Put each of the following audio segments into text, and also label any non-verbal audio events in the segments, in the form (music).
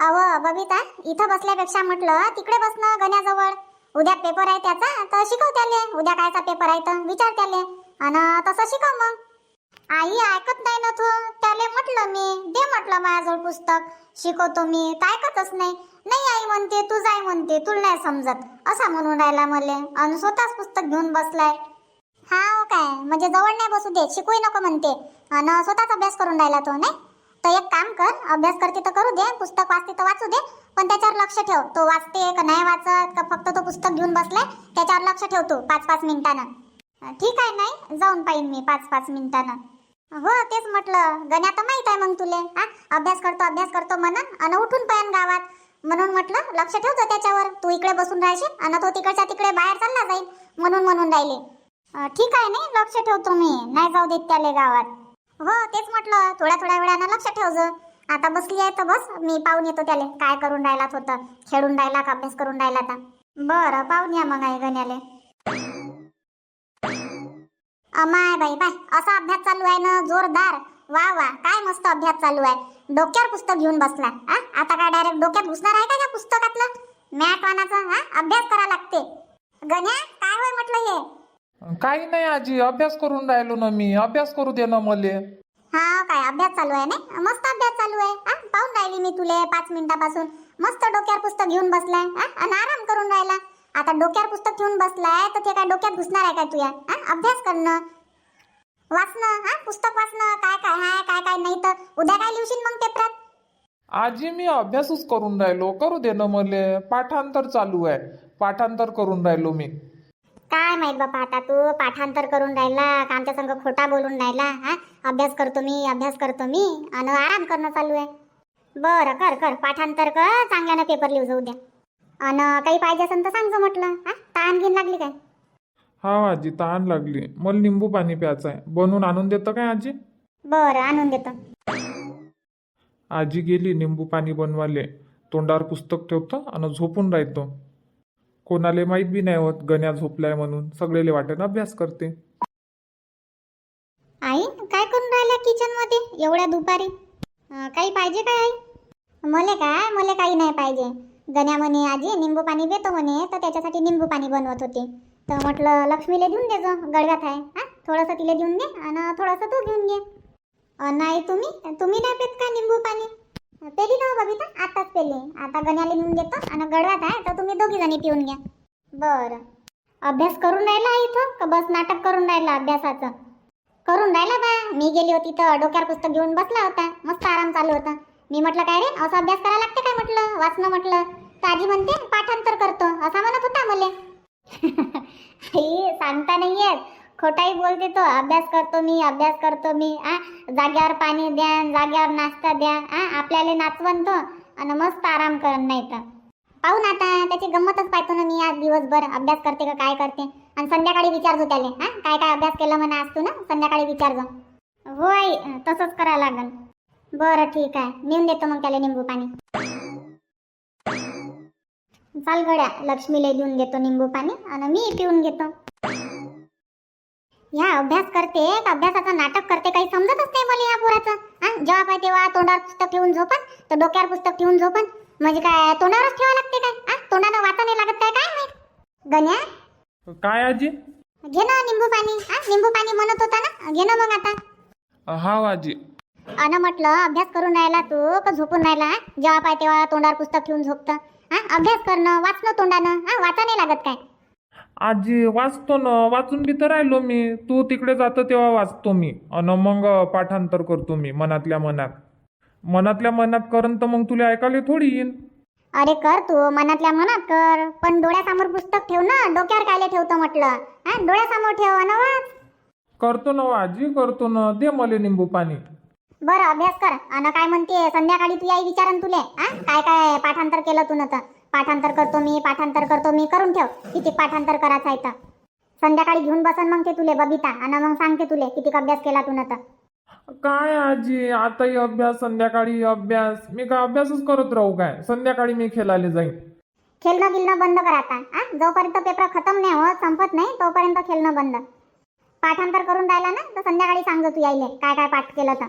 अव बबिता इथं बसल्यापेक्षा म्हटलं तिकडे बसणं गण्याजवळ. उद्या पेपर आहे त्याचा तर शिकव त्याले. उद्या कायचा पेपर आहे तर विचार त्याले. आणि तसं शिकव मग. आई ऐकत नाही ना तू. त्याले म्हटलं मी. दे म्हटलं माझ्याजवळ पुस्तक. शिकवतो मी. तर ऐकतच नाही. नाही आई म्हणते तू जाय म्हणते. तुला नाही समजत. असा म्हणून राहिला मले. आणि स्वतःच पुस्तक घेऊन बसलाय. हा हो काय. म्हणजे जवळ नाही बसू दे शिकूही नको म्हणते. आणि स्वतःच अभ्यास करून राहिला तो नाही? तर एक काम कर अभ्यास करते तर करू दे पुस्तक वाचते तर वाचू दे पण त्याच्यावर लक्ष ठेव. तो वाचते का नाही वाचत का फक्त तो पुस्तक घेऊन बसलाय त्याच्यावर लक्ष ठेव तू पाच पाच मिनिटानं ठीक आहे नाही जाऊन पाहिन मी पाच पाच मिनिटानं. हो तेच म्हटलं. गण्या तर माहीत आहे मग तुले. हा अभ्यास करतो अभ्यास करतो म्हणून आणि उठून पाहिन गावात. म्हणून म्हटलं लक्ष ठेवतो त्याच्यावर. तू इकडे बसून राहशील आणि तो तिकडच्या तिकडे बाहेर चालला जाईल म्हणून म्हणून राहिले. ठीक आहे नाही लक्ष ठेवतो मी. नाही जाऊ देत त्याले गावात. हो तेच म्हटलं. थोड्या थोड्या वेळानं लक्ष ठेव आता बसली आहे तर बस. मी पाहून येतो त्याले. काय करून राहिला होतं? खेळून राहिला का? अभ्यास करून राहिला आता? बरं पाहून या मग आहे गण्याले. अमाय बाई बाय. असा अभ्यास चालू आहे ना जोरदार. वा वा. काय मस्त अभ्यास चालू आहे. डोक्यावर पुस्तक घेऊन बसला. आ? आता काय डायरेक्ट डोक्यात घुसणार आहे का या पुस्तकातलं? मॅट वानाचं हा? अभ्यास करा लागते. गण्या काय होय म्हटलं हे? काही नाही आजी अभ्यास करून राहिलो ना मी. अभ्यास करू दे ना मले. हा काय अभ्यास चालू आहे ना मस्त अभ्यास चालू आहे. हा पाहून राहिली मी तुले पाच मिनिटापासून. मस्त डोक्यावर पुस्तक घेऊन बसलाय. हा आणि आराम करून राहिला. आता डोक्यावर पुस्तक घेऊन बसलाय तर ते काय डोक्यात घुसणार आहे काय तुया? हा अभ्यास करणं वाचणं हा पुस्तक वाचणं काय काय हाय काय काय नाही तर उद्या काय लिहशील मग पेपरात? आजी मी अभ्यासच करून राहिलो. करू दे ना मले. पाठांतर चालू आहे. पाठांतर करून राहिलो मी. काय माहीत बापा आता तू पाठांतर करून राहिला का आमच्या संग खोटा बोलून राहिला हा? अभ्यास करतो मी अभ्यास करतो मी आणि आराम करणं चालू आहे. बरं कर कर पाठांतर कर चांगल्यानं पेपर लिहू जाऊ द्या. आणि काही पाहिजे असेल तर सांग जो म्हटलं हा? ताण घेऊन लागली काय? हा आजी तहान लागली. मला लिंबू पाणी प्यायचं आहे. बनवून आणून देतं काय आजी? बरं आणून देतो. आजी गेली लिंबू पाणी बनवाले तोंडावर पुस्तक ठेवतं आणि झोपून राहतो. कोणाले माहीत बी नाही होत गण्या झोपलाय म्हणून. सगळेले वाटेन अभ्यास करते. आई काय करून राहिल्या किचनमध्ये एवढ्या दुपारी? अं, काही पाहिजे काय आई? मले काय मले काही नाही पाहिजे. गण्या म्हणे आजी निंबू पाणी देतो म्हणे. तर त्याच्यासाठी निंबू पाणी बनवत होते. तर म्हटलं लक्ष्मीला देऊन दे जो गडव्यात आहे. हा? थोडंसं तिला देऊन दे आणि थोडंसं तू घेऊन घे. अं, नाही तुम्ही? तुम्ही नाही पेत का निंबू पाणी? हो, पेली ना हो बबिता आताच पेली. आता गण्याला नेऊन देतो आणि गडव्यात आहे तर तुम्ही दोघी जणी पिऊन घ्या. बरं. अभ्यास करून राहिला इथं? का बस नाटक करून राहिला अभ्यासाचं? करून राहिला बा. मी गेली होती तर डोक्यावर पुस्तक घेऊन बसला होता. मस्त आराम चालू होता. मी म्हटलं काय रे? असा अभ्यास करायला लागते काय म्हटलं. वाचणं म्हटलं. तर आजी म्हणते पाठांतर करतो. असा म्हणत होता मले. (laughs) सांगता नाही येत खोटाही बोलते तो. अभ्यास करतो मी अभ्यास करतो मी. आ जाग्यावर पाणी द्या जाग्यावर नाश्ता द्या. आ आपल्याला नाचवण तो. आणि मस्त आराम कर नाही तर. ना आता त्याची गंमतच पाहतो ना मी आज दिवसभर. अभ्यास करते का काय करते? आणि संध्याकाळी विचारतो त्याले. हा काय काय अभ्यास केला म्हणा आज तू ना? संध्याकाळी विचारजो हो आई तसंच करा लागेल. बरं ठीक आहे. नेऊन देतो मग त्याला निंबू पाणी. चाल गड्या लक्ष्मीला देऊन घेतो निंबू पाणी. आणि मी पिऊन घेतो. ह्या अभ्यास करते का अभ्यासाचं नाटक करते काही समजतच नाही मला या पोराचं. हा जेव्हा पाहिजे तेव्हा तोंडावर पुस्तक ठेवून झोपन तर डोक्यावर पुस्तक ठेवून झोपन. म्हणजे काय तोंडावरच ठेवा लागते काय? हा तोंडानं वाचा नाही लागत काय काय माहीत? गण्या? काय आजी? घे ना निंबू पाणी. हा निंबू पाणी म्हणत होता ना? घे ना मग आता. हा आजी. अन म्हटलं अभ्यास करून राहिला तू का झोपून राहिला? हा? जेव्हा पाय तेव्हा तोंडावर पुस्तक ठेवून झोपतं. हा अभ्यास करणं वाचणं तोंडानं. हा वाचा नाही लागत काय? आजी वाचतो ना वाचून बी तर राहिलो मी. तू तिकडे जातो तेव्हा वाचतो मी. अन मग पाठांतर करतो मी मनातल्या मनात. मनातल्या मनात करन तर मग तुला ऐकायला थोडी येईन. अरे कर तू मनातल्या मनात कर. पण डोळ्यासमोर पुस्तक ठेव ना डोक्यावर कायले ठेवतो म्हटलं. हा डोळ्यासमोर ठेव अन वाच. करतो ना आजी करतो ना. दे मला निंबू पाणी. बरं अभ्यास कर. अन काय म्हणते संध्याकाळी तू आई विचारन तुले. हा काय काय पाठांतर केलं तू तर. पाठांतर करतो मी पाठांतर करतो मी करून ठेव. किती पाठांतर करायचं आहे तर? संध्याकाळी घेऊन बसन मग ते तुले बबिता आणि मग सांगते तुले किती अभ्यास केला तू तर. काय आजी आताही अभ्यास संध्याकाळी अभ्यास. मी काय अभ्यासच करत राहू काय? संध्याकाळी मी खेळायला जाईन. खेळणं गिलणं बंद कर आता. जोपर्यंत पेपर खतम नाही होत संपत नाही तोपर्यंत खेळणं बंद. पाठांतर करून राहिला ना तर संध्याकाळी सांगतो तू यायले काय काय पाठ केलं तर.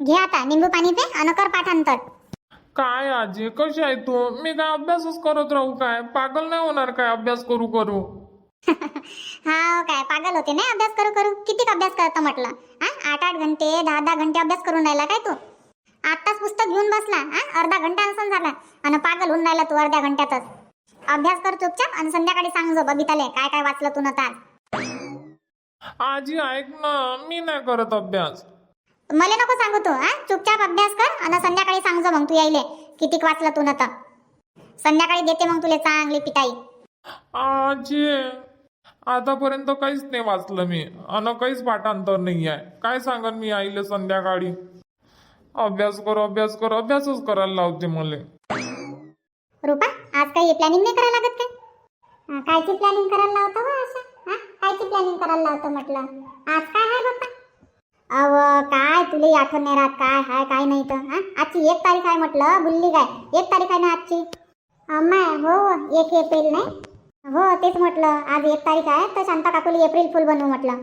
घे आता निंबू पाणी पे आणि कर पाठांतर. काय आजी कशी आहे तू? मी काय अभ्यासच करत राहू काय? पागल नाही होणार काय अभ्यास करू करू? (laughs) हा काय पागल होते नाही अभ्यास करू करू? किती अभ्यास करतो म्हटलं? हा आठ आठ घंटे दहा दहा घंटे अभ्यास करून राहिला काय तू? आत्ताच पुस्तक घेऊन बसला हा अर्धा घंटा नसून झाला. आणि पागल होऊन राहिला तू अर्ध्या घंट्यातच. अभ्यास कर चुपचाप आणि संध्याकाळी सांग जो बबिताले काय काय वाचलं तू न आज आजी ऐक ना मी नाही करत अभ्यास. मला नको सांगू तू हा? चुपचाप अभ्यास कर आणि संध्याकाळी सांग मग तू यायले. किती वाचलं तू तर. संध्याकाळी देते मग तुला चांगली पिटाई. आजी आतापर्यंत काहीच नाही वाचलं मी. अन काहीच पाठांतर नाही आहे. काय सांगन मी आईले संध्याकाळी? अभ्यास कर अभ्यास कर अभ्यासच करायला लावते मला. रुपा आज काही प्लॅनिंग नाही करायला लागत काय? कायची प्लॅनिंग करायला लावतो हो असं? हा कायची प्लॅनिंग करायला लावतो म्हटलं? आज काय? अव काय तुले आठवण नाही राहत? काय हाय काय नाही तर हा? आजची एक तारीख आहे म्हटलं बुल्ली काय? एक तारीख आहे ना आजची? अम्मा हो, हो एक एप्रिल नाही? हो तेच म्हटलं आज एक तारीख आहे तर शांता काकूली एप्रिल फुल बनवू म्हटलं.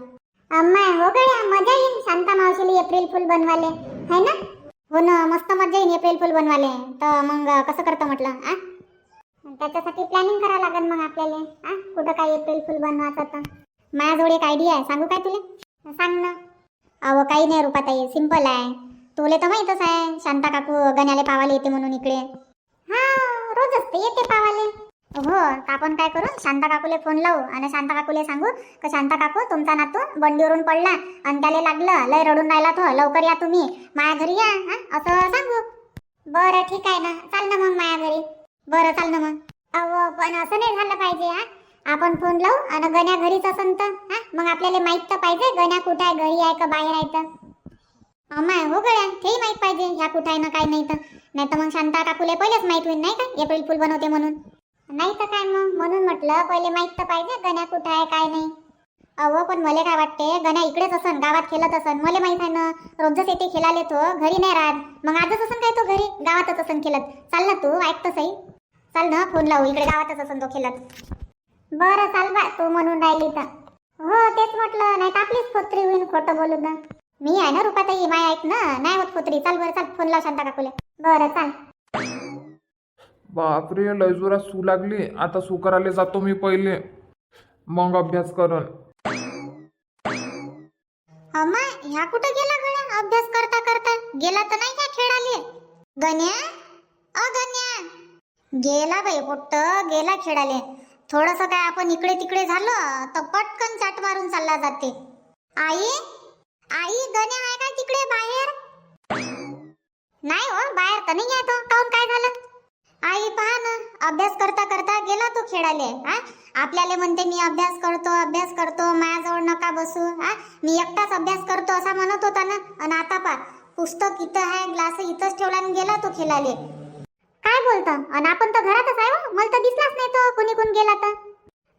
अम्मा हो गड्या मजा येईल शांता मावशीली एप्रिल फुल बनवाले है ना? हो ना मस्त मजा येईल एप्रिल फुल बनवाले तर मग कसं करतं म्हटलं आ? त्याच्यासाठी प्लॅनिंग करावं लागेल मग आपल्याला आ? कुठं काय एप्रिल फुल बनवायचं तर? माझ्याजवळ एक आयडिया आहे सांगू काय तुला? सांग ना. अहो काही नाही रुपाताई सिंपल आहे. तुले तर माहीतच आहे शांता काकू गण्याले पावाले येते म्हणून इकडे. हा रोज असते येते पावाले. हो आपण काय करू? शांता काकूले फोन लावू आणि शांता काकूले सांगू का शांता काकू तुमचा नातू बंडीवरून पडला आणि त्याला लागलं लय रडून राहिला तो लवकर या तुम्ही. माया घरी या हा? असं सांगू. बरं ठीक आहे ना. चाल ना मग माया घरी. बरं चाल ना मग. अहो पण असं नाही झालं पाहिजे हा. आपण फोन लावू आणि गण्या घरीच असन तर हा? मग आपल्याला माहीत तर पाहिजे गण्या कुठं आहे घरी आहे का बाहेर आहे तर. अमाय हो गड्या तेही माहीत पाहिजे ह्या कुठं आहे ना काय नाही तर. नाही तर मग शांता काकूले पहिलेच माहीत होईल नाही का? एप्रिल फुल बनवते म्हणून. नाही तर काय मग? म्हणून म्हटलं पहिले माहीत तर पाहिजे गण्या कुठं आहे काय नाही. अहो पण मला काय वाटते गण्या इकडेच असन गावात खेळत असन. मला माहीत आहे ना रोजच येते खेळाले तो घरी नाही राहत. मग आजच असन काय तो घरी? गावातच असन खेळत. चाल ना तू ऐकतं सही चाल ना फोन लावू इकडे गावातच असन तो खेळत. बरं चाल बा तू म्हणून राहिली तर. हो तेच म्हटलं नाही तर आपलीच खोत्री होईन खोटं बोलू ना मी आहे ना रुपाताई माय ऐक ना नाही होत खोत्री. चाल बरं चाल फोन लाव शांता काकूले. बरं चाल. बापरे लय जोरात सू लागली. आता सू करायला जातो मी पहिले. मग अभ्यास करन. अम्मा ह्या कुठं गेला गड्या? अभ्यास करता करता. गेला तर नाही का खेळाले? गण्या? अ गण्या? गेला बाई पोट्ट गेला खेळाले. थोडस काय आपण इकडे तिकडे झालं तर पटकन चाट मारून चालला जाते. आई? आई गण्या आहे का तिकडे बाहेर? नाही हो बाहेर तर नाही येतो. काऊन काय झालं? आई पहा ना अभ्यास करता करता गेला तो खेळाले हा? आपल्याला म्हणते मी अभ्यास करतो अभ्यास करतो माझ्याजवळ नका बसू हा? मी एकटाच अभ्यास करतो असा म्हणत होता ना. आणि आता पा पुस्तक इथं आहे ग्लास इथंच ठेवला आणि गेला तो खेळाले. बोलतं? आणि आपण तर घरातच आहे हो. मला तर दिसलाच नाही तो कोणी कोण गेला तर.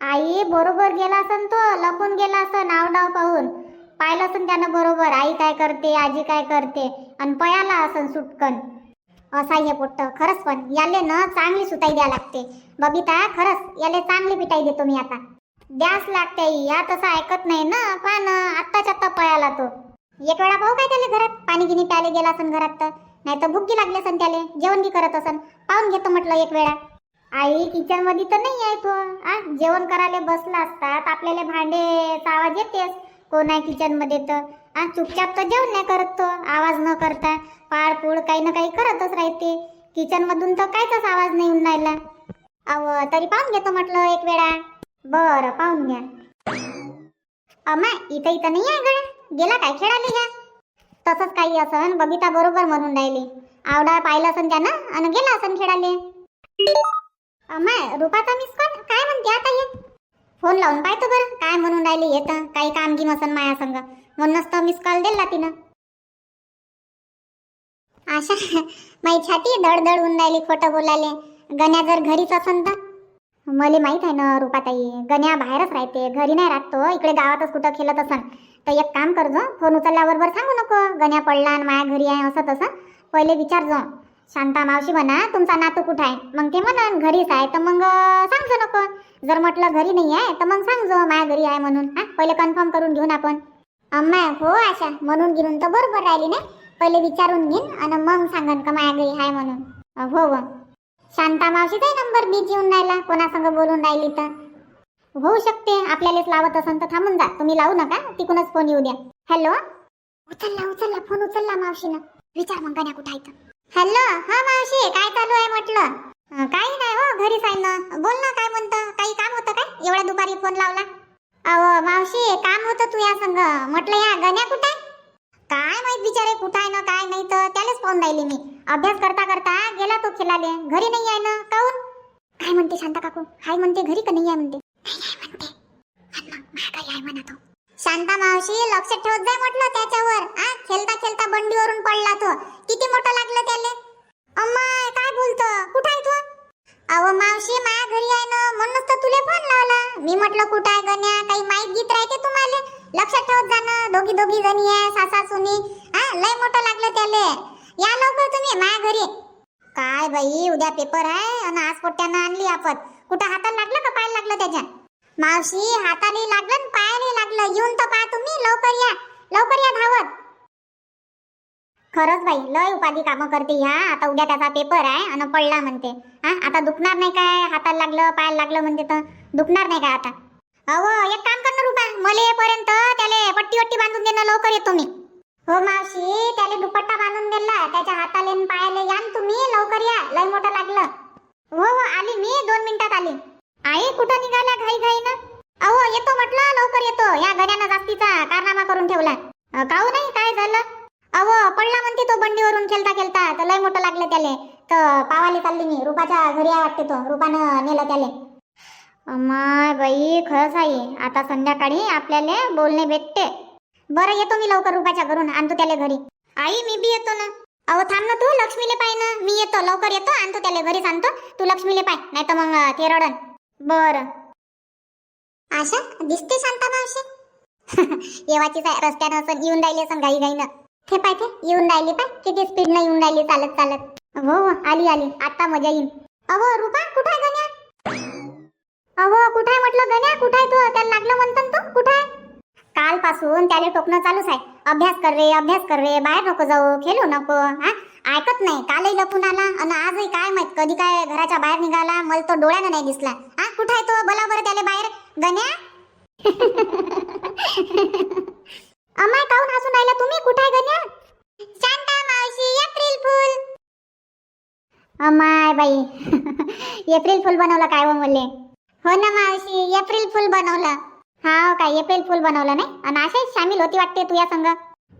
आई बरोबर गेला असन तो लपून गेला असं नाव डाव पाहून. पाहिलं असन त्यानं बरोबर आई काय करते आजी काय करते आणि पयाला असन सुटकन. असा हे पोट्ट खरंच पण. याले ना चांगली सुताई द्या लागते. बबिता खरंच याले चांगली पिटाई देतो मी आता. द्यास लागते आई. या तसं ऐकत नाही ना पान ना आत्ताच्या आत्ता पळाला तो. एक वेळा पाहू काय त्याला घरात? पाणी गिनी प्याले गेला असन घरात तर. नाही तर भुक्की लागली असन त्याले. जेवण बी करत असन. पाहून घेतो म्हटलं एक वेळा. आई किचनमध्ये तर नाही आहे तो आ जेवण करायला बसला असतात. आपल्याला भांडेचा आवाज येतेच. कोण आहे किचनमध्ये तर? आ चुपचाप तर जेवण नाही करत तो. आवाज न करता पाडपूड काही ना काही करतच राहते. किचन मधून तर कायचाच आवाज नाही येऊन राहिला. अव तरी पाहून घेतो म्हटलं एक वेळा. बरं पाहून घ्या. अम्मा इथं इथं नाही आहे गड्या गेला काय खेळाले घ्या तसंच काही असन. बबिता बरोबर म्हणून राहिली. आवडा पाहिलं असन त्यानं आणि गेला असन खेळाले अमाय रुपाचा मिस कॉल काय म्हणते आता हे? फोन लावून पाहतो बरं. काय म्हणून राहिली येत काही काम गिम असन माया संग. म्हणूनच तर मिस कॉल दिला तिनं. आशा माई छाती दडदड होऊन राहिली खोटं बोलायले. गण्या जर घरीच असन तर? मला माहीत आहे ना रुपाताई. गण्या बाहेरच राहते. घरी नाही राहत तो. इकडे गावातच कुठं खेळत असन. तर एक काम करजो फोन उचलल्याबरोबर सांगू नको. गण्या पडला आणि माया घरी आहे असं तसं. पहिले विचारजो शांता मावशी म्हणा तुमचा नातू कुठं आहे? मग ते म्हणा घरीच आहे. तर मग सांगजो नको. जर म्हटलं घरी नाही आहे तर मग सांगजो माया घरी आहे म्हणून. हा पहिले कन्फर्म करून घेऊन आपण. अम्मा हो आशा. म्हणून घेऊन तर बरोबर राहिली ना पहिले विचारून घेईन आणि मग सांगन का माया घरी आहे म्हणून. हो हो. शांता मावशीचाही नंबर बिझी येऊन राहिला. कोणासंग बोलून राहिली तर? होऊ शकते. आपल्यालाच लावत असन तर थांबून जा. तुम्ही लावू नका. तिकूनच फोन येऊ द्या. हॅलो उचलला उचलला. फोन उचलला मावशीनं. विचार मग गण्या कुठं आहे हॅलो हा मावशी काय चालू आहे म्हटलं? काही नाही हो घरीच आहे ना बोल ना काय म्हणतं? काही काम होतं काय? एवढ्या दुपारी फोन लावला. अहो मावशी काम होतं तू या संग म्हटलं या गण्या कुठे काय माहीत बिचारे कुठं आहे ना काय नाही तर त्यालाच फोन राहिली मी. अभ्यास करता करता गेला तो खेळाले घरी नाही आहे ना काऊन काय म्हणते शांता काकू? हाय म्हणते घरी का नाही आहे म्हणते? नाही आहे म्हणते. मग आहे म्हणा तो शांता मावशी लक्ष ठेवत जाय म्हटलं त्याच्यावर. आ खेळता खेळता बंडीवरून पडला तो. किती मोठं लागलं त्याले. अम्मा काय बोलतो? कुठं आहे तू? अहो मावशी माया घरी आहे ना म्हणूनच तर तुले फोन लावला. मी म्हटलं कुठं आहे गण्या? काही माहीत गीत राहते तुम्हाला? लक्षात ठेवत जाणं दोघी दोघी जणी आहे सासा सुनी. हा लय मोठं लागलं त्याले. या लवकर तुम्ही माया घरी. काय बाई उद्या पेपर आहे आणि आज पोट्यानं आणली आपण. कुठं हाताला लागलं का पायाला लागलं त्याच्या? मावशी हाताने लागलं पाय पायाने लागलं. येऊन तर पहा तुम्ही लवकर या. लवकर या धावत. खरंच बाई लय उपाधी कामं करते ह्या. आता उद्या त्याचा पेपर आहे आणि पडला म्हणते. हा आता दुखणार नाही काय? हाताला लागलं पायाला लागलं म्हणते तर. दुखणार नाही काय आता? अहो एक काम कर ना रुपा. मला येईपर्यंत त्याले पट्टी वट्टी बांधून देणं लवकर येतो मी. हो मावशी त्याले दुपट्टा बांधून दिला. त्याच्या हाताले आणि पायाले या न तुम्ही. लवकर या. लय मोठं लागलं. हो हो आली मी. दोन मिनिटात आली. आई कुठं निघाला घाई घाई ना अहो येतो म्हटलं लवकर येतो. या गड्यानं जास्तीचा कारनामा करून ठेवला. काऊ नाही काय झालं? अहो पडला म्हणते तो बंडीवरून खेळता खेळता तर लय मोठं लागलं त्याले. तर पावाले चालली मी. रुपाच्या घरी आहे वाटते तो. रुपानं नेलं त्याले. अम्माय बाई खरंच आहे आता संध्याकाळी आपल्याला बोलणे भेटते. बरं येतो मी लवकर रुपाच्या घरून. आणतो त्याला घरी. आई मी बी येतो ना. अहो थांब ना तू लक्ष्मीले पाय ना. मी येतो लवकर येतो. आणतो त्याला घरीच आणतो. तू लक्ष्मीले पाय नाही तर मग ते रडन. बरं. आशा दिसते शांता मावशी (laughs) येवाचीच आहे रस्त्यानं असं येऊन राहिली असं घाई घाईनं. ते पाय ते येऊन राहिली पाय. किती स्पीड येऊन राहिली चालत चालत. हो, हो आली आली. आता मजा येईल अहो रुपा कुठे आहे अहो कुठे आहे म्हटलं गण्या? कुठे आहे तू? त्याला लागलं म्हणतात ना तू? कुठे आहे? कालपासून त्याला टोकणं चालूच आहे. अभ्यास कर रे अभ्यास कर रे बाहेर नको जाऊ खेळू नको हा? ऐकत नाही कालही लपून आला आणि आजही काय माहीत कधी काय घराच्या बाहेर निघाला मला तो डोळ्यानं नाही दिसला. हा? कुठे आहे तो? बोला बरं त्याला बाहेर. गण्या? (laughs) अमाय काऊन हसून राहिला तुम्ही? कुठे आहे गण्या? शांता मावशी एप्रिल फुल. अमाय बाई (laughs) एप्रिल फुल बनवलं काय हो मले हो ना मावशी एप्रिल फुल बनवलं. हा हो काय एप्रिल फुल बनवलं नाही? आणि असे शामिल होती वाटते तू या संग.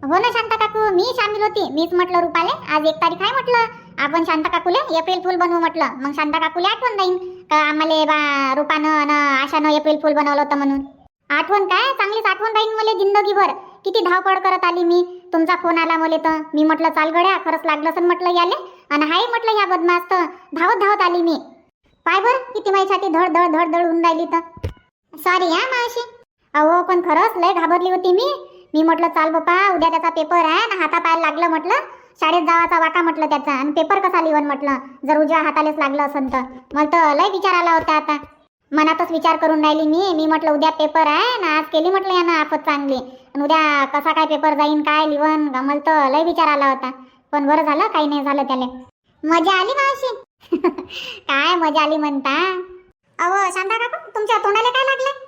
हो ना शांता काकू मी शामिल होती. मीच म्हटलं रुपाले आज एक तारीख आहे म्हटलं. आपण शांता काकूले एप्रिल फुल बनवू म्हटलं. मग शांता काकूले आठवण राहीन का आम्हाला बा रुपानं आणि आशानं एप्रिल फुल बनवलं होतं म्हणून. आठवण काय? चांगलीच आठवण राहीन मला जिंदगीभर. किती धावपळ करत आली मी. तुमचा फोन आला मला तर. मी म्हटलं चाल गड्या खरंच लागलं असं म्हटलं याले. आणि हाय म्हटलं या बदमास्त. धावत धावत आली मी. पाय बर किती माझ्यासाठी धड धड धड धड होऊन राहिली तर. सॉरी हा मावशी. अहो पण खरंच लय घाबरली होती मी. मी म्हटलं चाल बापा उद्या त्याचा पेपर आहे ना हातापायाला लागलं म्हटलं. शाळेत जावाचा वाटा म्हटलं त्याचा आणि पेपर कसा लिहून म्हटलं. जर उजव्या हातालेच लागलं असन तर. मला तर लय विचार आला होता आता. मनातच विचार करून राहिली मी. मी म्हटलं उद्या पेपर आहे ना आज केली म्हटलं यानं आफत चांगली. आणि उद्या कसा काय पेपर जाईन काय लिहून? मला तर लय विचार आला होता. पण बरं झालं काही नाही झालं त्याला. मजा आली मावशी. (laughs) काय मजा आली म्हणता? अहो शांता काकू तुमच्या तोंडाला काय लागलं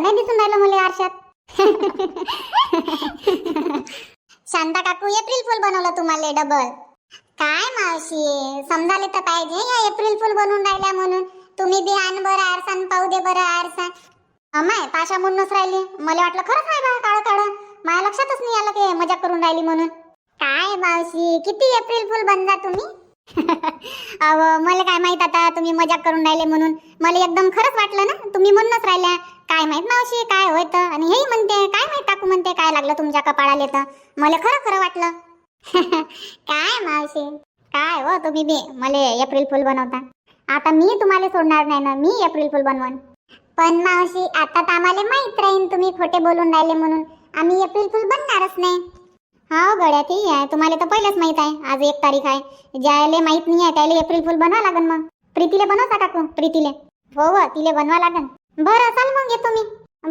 तर नाही दिसून राहिलं मला आरशात. शांता काकू एप्रिल फुल बनवलं तुम्हाला डबल काय मावशी समजाले तर पाहिजे या एप्रिल फुल बनवून राहिल्या म्हणून. तुम्ही बी आण बरं आरसा पाहू दे बरं आरसा अमाय पाशा म्हणूनच राहिली. मला वाटलं खरंच आहे बा काळ काळ. माझ्या लक्षातच नाही आलं की मजा करून राहिली म्हणून. काय मावशी किती एप्रिल फुल बनला तुम्ही? अहो मला काय माहीत आता तुम्ही मजाक करून राहिले म्हणून. मला एकदम खरंच वाटलं ना तुम्ही म्हणूनच राहिल्या. काय माहीत मावशी काय होतं? आणि हेही म्हणते काय माहीत टाकू म्हणते काय लागलं तुमच्या कपाळाले तर? मला खरं खरं वाटलं. (laughs) काय मावशी? काय हो तुम्ही बी मला एप्रिल फुल बनवता. आता मी तुम्हाला सोडणार नाही ना मी एप्रिल फुल बनवून. पण मावशी आता तर आम्हाला माहीत राहीन तुम्ही खोटे बोलून राहिले म्हणून. आम्ही एप्रिल फुल बनणारच नाही. हो गड्या ती आहे. तुम्हाला तर पहिलेच माहीत आहे. आज एक तारीख आहे. ज्याला माहीत नाही आहे त्याला एप्रिल फुल बनवा लागन मग. प्रीतीले बनवता काकू? प्रीतीले. हो हो तिले बनवा लागन. बरं असाल मग येतो मी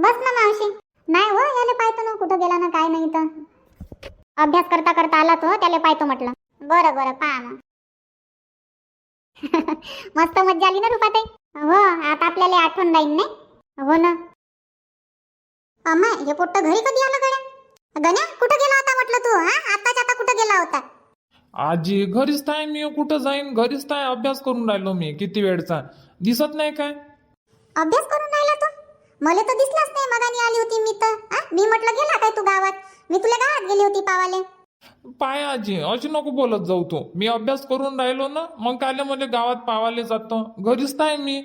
बस ना मावशी. नाही हो याले पाहतो ना कुठं गेला ना काय नाही तर. अभ्यास करता करता आला तो त्याला पाहतो म्हटलं. बरं बरं पहा मग. (laughs) मस्त मज्जा आली ना रुपाताई? हो आता आपल्याला आठवण राहील नाही. हो ना. अम्मा हे पोट्ट घरी कधी आलं गड्या? गण्या कुठं गेला होता म्हटलं तू हा? आताच आता कुठं गेला होता? आजी घरीच आहे मी कुठं जाईन? घरीच आहे अभ्यास करून राहिलो मी किती वेळचा. दिसत नाही काय? अभ्यास करून राहिला तू? मला तर दिसलाच नाही मगानी आली होती मी तर. हा? मी म्हटलं गेला काय तू गावात? मी तुला गावात गेली होती पावाले. पाय आजी अशी नको बोलत जाऊ तू. मी अभ्यास करून राहिलो ना मग काले मला गावात पावाले जातो? घरीच आहे मी.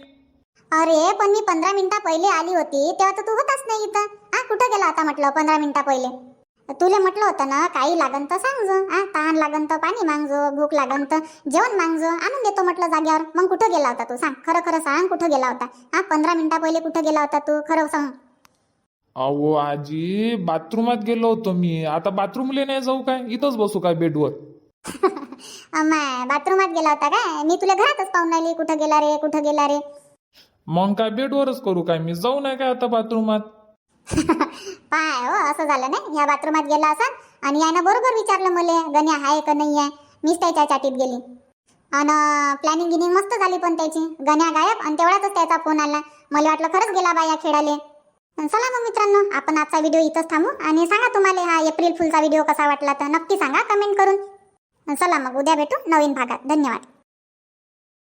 अरे पण मी पंधरा मिनिटा पहिले आली होती तेव्हा तर तू होताच नाही इथं. हा कुठं गेला होता म्हटलं पंधरा मिनिटा पहिले? तुला म्हटलं होतं ना काही लागन तर सांगजो हा तहान लागन तर पाणी मागजो भूक लागन तर जेवण मागजो आणून देतो म्हटलं जाग्यावर. मग कुठं गेला होता तू? सांग. खरं खरं सांग कुठं गेला होता? हा पंधरा मिनिटा पहिले कुठं गेला होता तू? खरं सांग. अहो आजी बाथरूमात गेलो होतो मी. आता बाथरूमले नाही जाऊ काय? इथंच बसू काय बेडवर? (laughs) अम्माय बाथरूमात गेला होता काय? मी तुला घरातच पाहून राहिली. कुठं गेला रे कुठं गेला रे? मग काय बेडवरच करू काय मी? जाऊ नाही काय आता बाथरूमात? (laughs) पाय हो असं झालं नाही. या बाथरूमात गेला असं आणि यानं बरोबर विचारलं मले गण्या आहे का नाही आहे? मीच त्याच्या चाटीत गेली. आणि प्लॅनिंग गिनिंग मस्त झाली पण त्याची. गण्या गायब आणि तेवढ्यातच त्याचा फोन आला. मला वाटलं खरंच गेला बाया खेळाले. चला मग मित्रांनो आपण आजचा व्हिडिओ इथंच थांबू आणि सांगा तुम्हाला हा एप्रिल फुलचा व्हिडिओ कसा वाटला तर नक्की सांगा कमेंट करून. चला मग उद्या भेटू नवीन भागात. धन्यवाद.